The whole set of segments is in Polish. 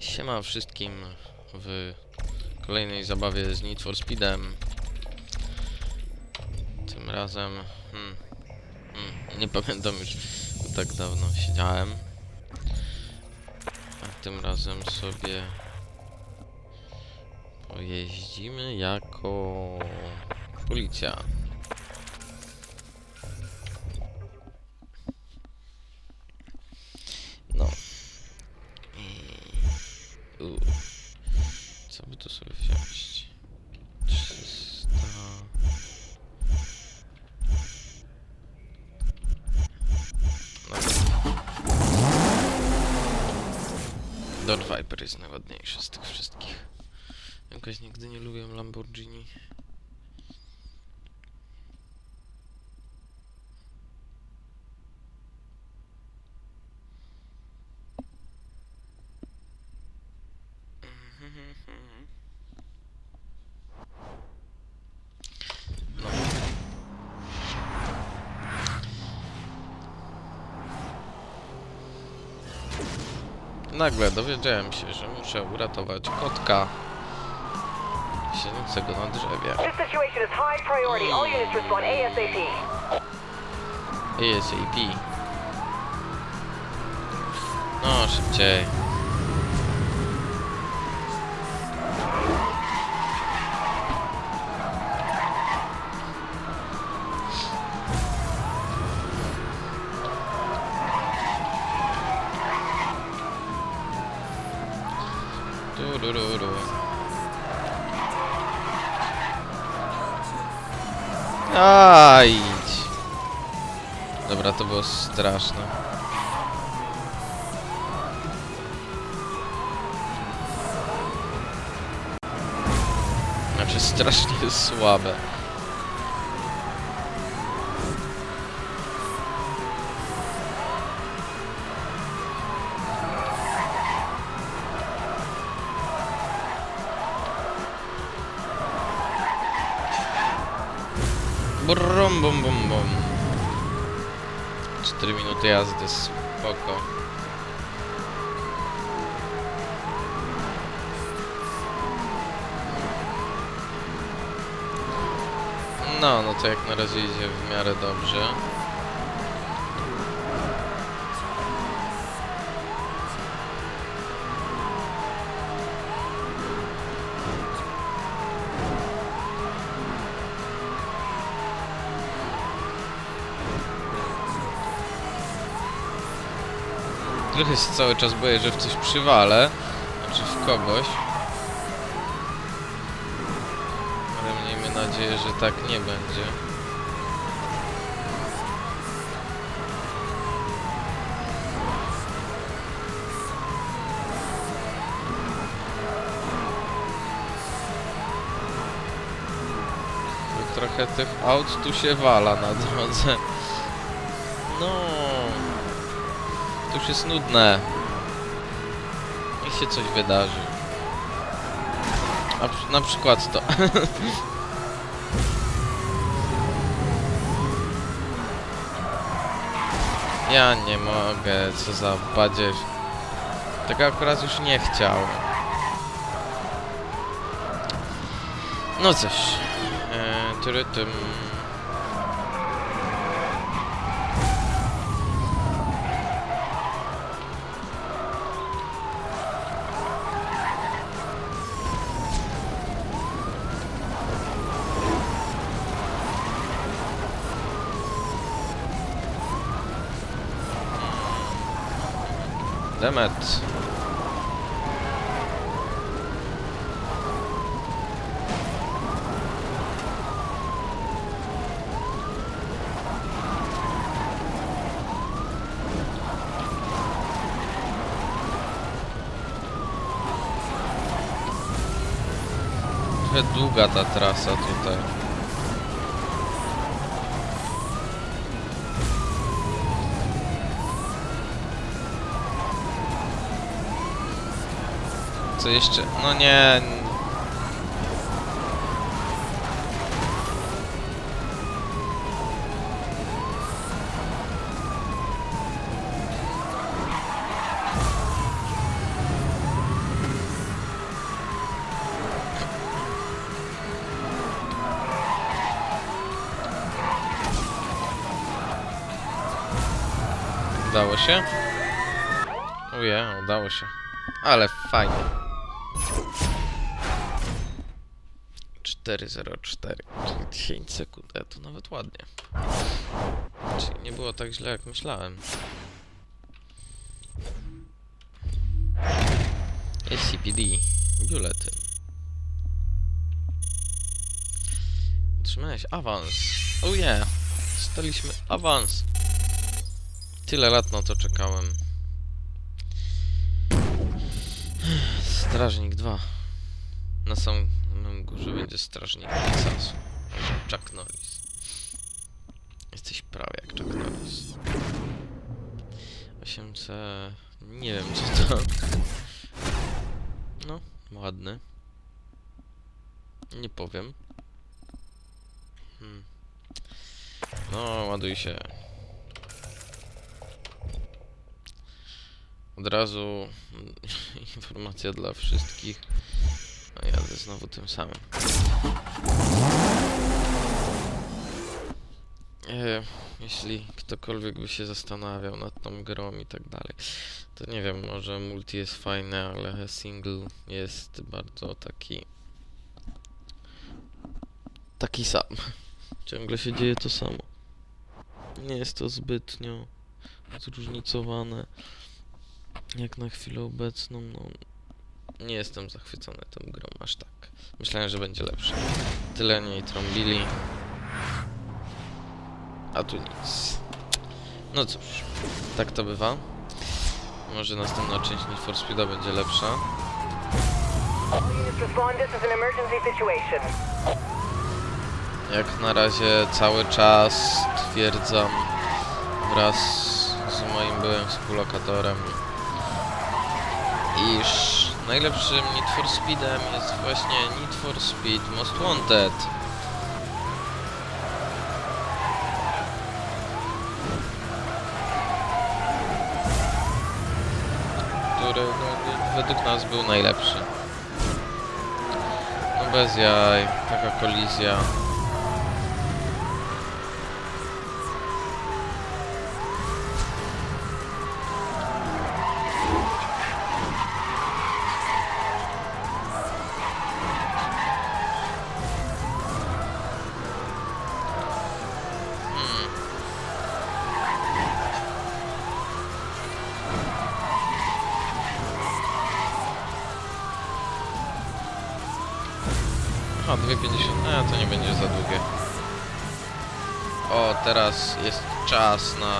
Siema wszystkim w kolejnej zabawie z Need for Speedem. Tym razem... Hmm, hmm, nie pamiętam już, bo tak dawno siedziałem. A tym razem sobie pojeździmy jako policja. Co by tu sobie wziąć? 300... No. Viper jest najładniejszy z tych wszystkich. Jakoś nigdy nie lubiłem Lamborghini. No. Nagle dowiedziałem się, że muszę uratować kotka siedzącego na drzewie. ASAP. ASAP. No, szybciej. Idź. Dobra, to było straszne. Znaczy strasznie słabe. Brum bum bum bum. 4 minuty jazdy, spoko. No, no to jak na razie idzie w miarę dobrze. Trochę się cały czas boję, że w coś przywalę. Znaczy w kogoś. Ale miejmy nadzieję, że tak nie będzie. Trochę tych aut tu się wala na drodze. No. To już jest nudne. Niech się coś wydarzy. Przy- na przykład to. ja nie mogę, co za badziew. Tego akurat już nie chciał. No coś. Eee, Demet. Długa ta trasa tutaj. Co jeszcze? No nie... Udało się? Uje, udało się. Ale fajnie. 404, czyli 10 sekund, a to nawet ładnie. Czyli nie było tak źle jak myślałem. SCPD, biuletyn. Otrzymałeś awans. Oh yeah, dostaliśmy awans. Tyle lat na to czekałem. Strażnik 2. Na samym górze będzie strażnik Texasu. Chuck Norris. Jesteś prawie jak Chuck Norris. 8C... Nie wiem co to... No, ładny. Nie powiem. Hmm. No, ładuj się. Od razu informacja dla wszystkich. No, jadę znowu tym samym. E, jeśli ktokolwiek by się zastanawiał nad tą grą i tak dalej, to nie wiem, może multi jest fajne, ale single jest bardzo taki... Taki sam. Ciągle się dzieje to samo. Nie jest to zbytnio zróżnicowane. Jak na chwilę obecną, no... Nie jestem zachwycony tą grą aż tak. Myślałem, że będzie lepsze. Tyle niej trąbili. A tu nic. No cóż, tak to bywa. Może następna część Need for Speeda będzie lepsza. Jak na razie cały czas twierdzam wraz z moim byłym współlokatorem, iż najlepszym Need for Speedem jest właśnie Need for Speed Most Wanted. Który no, według nas był najlepszy. No bez jaj, taka kolizja. Aha, 2,50. A, to nie będzie za długie. O, teraz jest czas na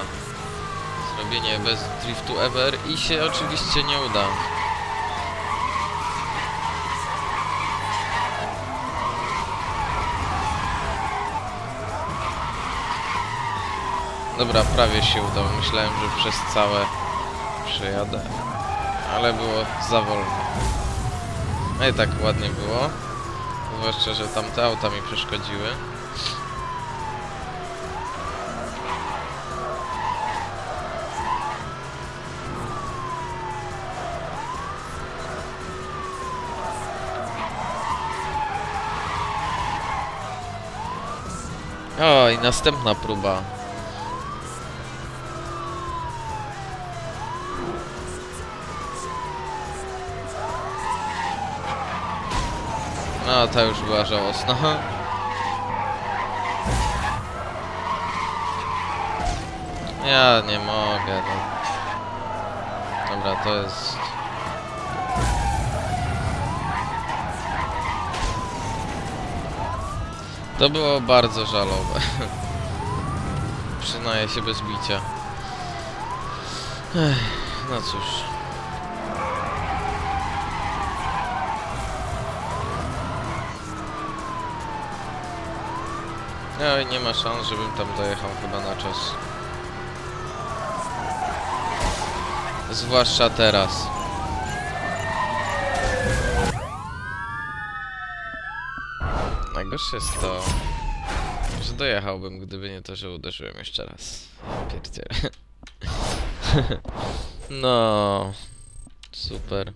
zrobienie bez driftu ever i się oczywiście nie uda. Dobra, prawie się udało. Myślałem, że przez całe przejadę, ale było za wolno. No i tak ładnie było. Zwłaszcza, że tamte auta mi przeszkodziły. O, i następna próba. No, ta już była żałosna. Ja nie mogę, no. Dobra, to jest... To było bardzo żalowe. Przyznaję się bez bicia. Ech, no cóż. No i nie ma szans, żebym tam dojechał chyba na czas. Zwłaszcza teraz. Najgorsze jest to, że dojechałbym, gdyby nie to, że uderzyłem jeszcze raz. Ja pierdzielę. No, super.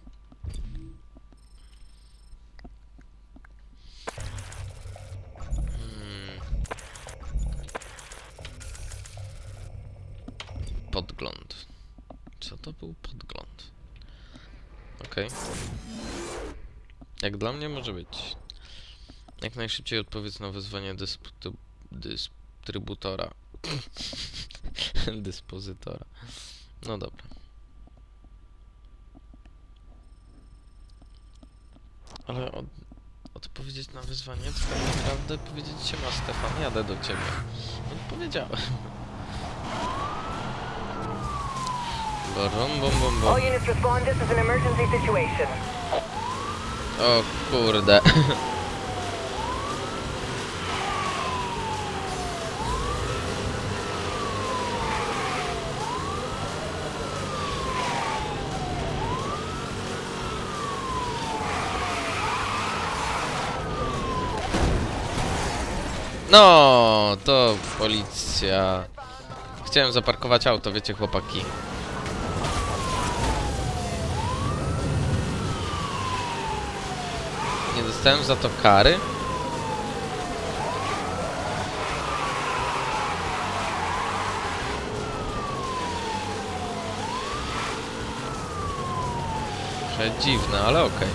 To był podgląd. Okej. Jak dla mnie może być. Jak najszybciej odpowiedz na wezwanie dystrybutora. Dyspozytora. No dobra. Ale od, odpowiedzieć na wyzwanie to tak naprawdę powiedzieć się ma Stefan, jadę do ciebie. Odpowiedziałem. Bom, bom. O kurde. No, to policja. Chciałem zaparkować auto, wiecie chłopaki. Nie dostałem za to kary? Dziwne, ale okej.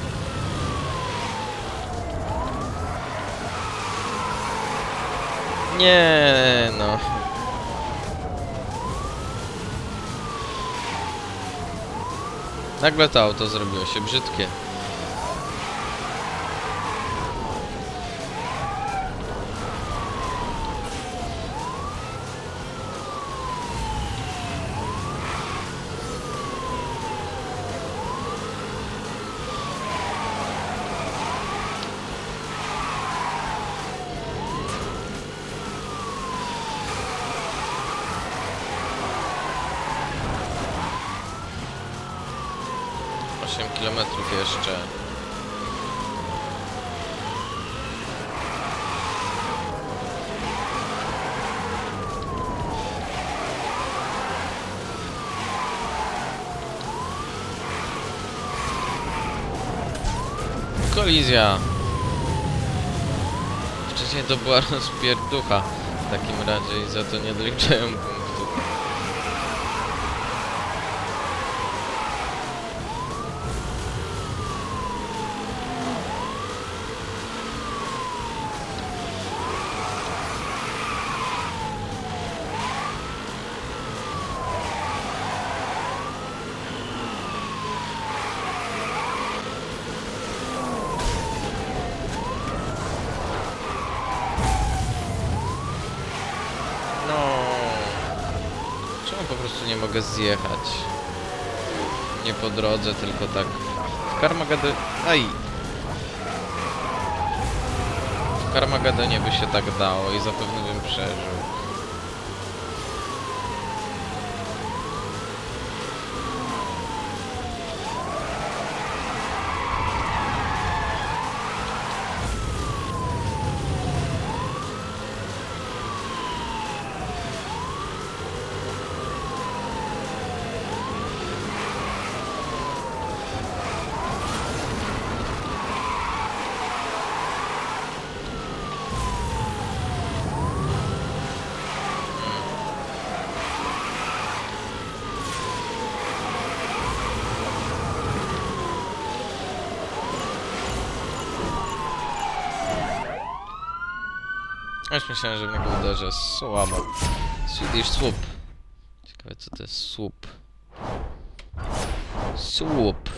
Nie no. Nagle to auto zrobiło się brzydkie. Osiem kilometrów jeszcze. Kolizja. Wcześniej to była rozpierducha. W takim razie i za to nie doliczają No. Czemu po prostu nie mogę zjechać? Nie po drodze, tylko tak. W Karmagedy... Aj! W Karmagedonie by się tak dało i zapewne bym przeżył. Aż myślałem, że w niego uderzę. Słabo. Swedish swoop. Ciekawe co to jest swoop. Swoop.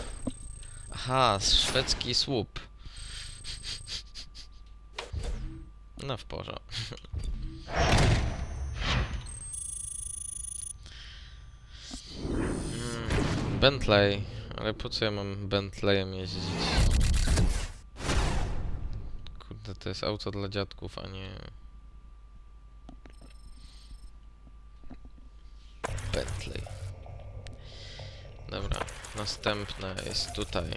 Aha, szwedzki swoop. No w porządku. Mm, Bentley. Ale po co ja mam Bentleyem jeździć? Kurde, to jest auto dla dziadków, a nie... Bentley. Dobra, następne jest tutaj.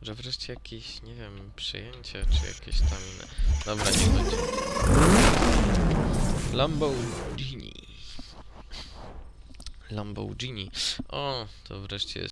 Może wreszcie jakieś, nie wiem, przyjęcie, czy jakieś tam inne. Dobra, nie będzie. Lamborghini. Lamborghini. O, to wreszcie jest